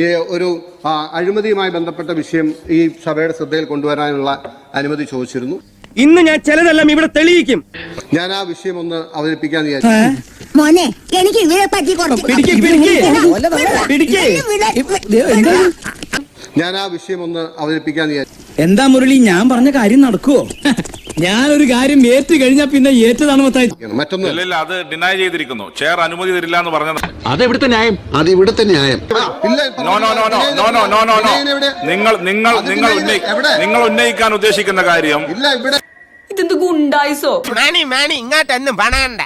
ഈ ഒരു അഴിമതിയുമായി ബന്ധപ്പെട്ട വിഷയം ഈ സഭയുടെ ശ്രദ്ധയിൽ കൊണ്ടുവരാനുള്ള അനുമതി ചോദിച്ചിരുന്നു. ഇന്ന് ഞാൻ ചിലതെല്ലാം ഇവിടെ തെളിയിക്കും. ഞാൻ ആ വിഷയം ഒന്ന് അവതരിപ്പിക്കാൻ വിചാരിച്ചു. മോനെ എനിക്ക് ഇവരെ പറ്റി. ഞാൻ ആ വിഷയം ഒന്ന് അവതരിപ്പിക്കാൻ എന്താ മുരളി ഞാൻ പറഞ്ഞ കാര്യം നടക്കുവോ? ഞാനൊരു കാര്യം ഏറ്റു കഴിഞ്ഞാ പിന്നെ ഏറ്റതാണ് മൊത്തം മറ്റൊന്ന് ഇല്ല അത് ഡിനൈ ചെയ്തിരിക്കുന്നു ചെയർ അനുമതി തരില്ല എന്ന് പറഞ്ഞത് അത് ഇവിടുത്തെ ന്യായം അത് ഇവിടുത്തെ ന്യായം ഇല്ല, no no no no no no no no no നിങ്ങൾ നിങ്ങൾ നിങ്ങൾ ഉന്നയി നിങ്ങൾ ഉന്നയിക്കാൻ ഉദ്ദേശിക്കുന്ന കാര്യം ഇല്ല ഇവിടെ ഇതെന്ത് ഗുണ്ടായിസോ മാണി മാണി ഇങ്ങോട്ടൊന്നും പണയണ്ട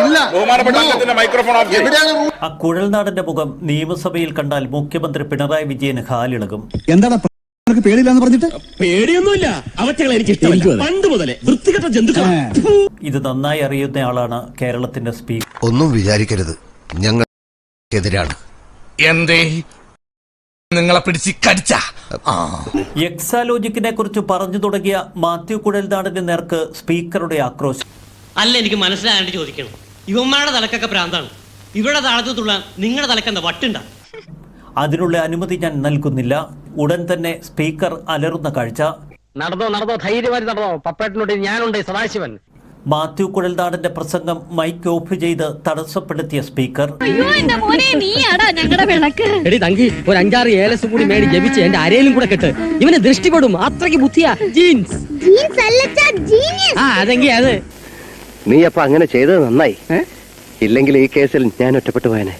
ഇല്ല ബഹുമാനപ്പെട്ട അംഗത്തിന്റെ മൈക്രോഫോൺ ഓഫ് ചെയ്യ്. ആ കുഴൽനാടന്റെ മുഖം നിയമസഭയിൽ കണ്ടാൽ മുഖ്യമന്ത്രി പിണറായി വിജയന് ഹാലിളകും പേടിയില്ലാന്ന് പറഞ്ഞിട്ട്? പേടിയൊന്നുമില്ല. അവറ്റകളെ എനിക്ക് ഇഷ്ടമല്ല. പണ്ട് മുതലേ വൃത്തികെട്ട ജന്തുക്കൾ ഇത് നന്നായി അറിയുന്ന ആളാണ് കേരളത്തിന്റെ സ്പീക്കർ ഒന്നും വിചാരിക്കരുത്. ഞങ്ങൾ എതിരാണ് എന്തേ? നിങ്ങളെ പിടിച്ച് കടിച്ച. എക്സാലോജിക്കിനെ കുറിച്ച് പറഞ്ഞു തുടങ്ങിയ മാത്യു കുഴൽനാടിന്റെ നേർക്ക് സ്പീക്കറുടെ ആക്രോശം. അല്ല എനിക്ക് മനസ്സിലാകാണ്ട് ചോദിക്കണം. ഇവന്മാരുടെ തലക്കൊക്കെ പ്രാന്താണ്. ഇവിടെ താഴത്തുള്ള നിങ്ങളുടെ തലക്കെന്താ വട്ടുണ്ട? അതിനുള്ള അനുമതി ഞാൻ നൽകുന്നില്ല. ഉടൻ തന്നെ സ്പീക്കർ അലറുന്ന കാഴ്ച. നടന്നോ നടന്നോ ധൈര്യമായി നടന്നോ. പപ്പേട്ടനോട് ഞാനുണ്ട് സദാശിവൻ. മാത്യു കുഴൽനാടന്റെ പ്രസംഗം മൈക്ക് ഓഫ് ചെയ്ത് തടസ്സപ്പെടുത്തിയ സ്പീക്കർ. അയ്യോ എന്റെ മോനെ നീയാടാ ഞങ്ങളുടെ വിളക്ക്. എടി തങ്കി ഒരു അഞ്ചാറ് ഏലസ് കൂടി മേടി ജപിച്ച് എന്റെ അരയിലും കൂടെ കെട്ട്. ഇവന് ദൃഷ്ടിപ്പെടും അത്രയ്ക്ക് ബുദ്ധിയാ. ജീൻസ്. ജീൻസ് അല്ലച്ചാ ജീനിയസ്. ആ അതെങ്കി അത്. നീ അപ്പൊ അങ്ങനെ ചെയ്തത് നന്നായി. ഇല്ലെങ്കിൽ ഈ കേസിൽ ഞാൻ ഒറ്റപ്പെട്ടു പോയനെ.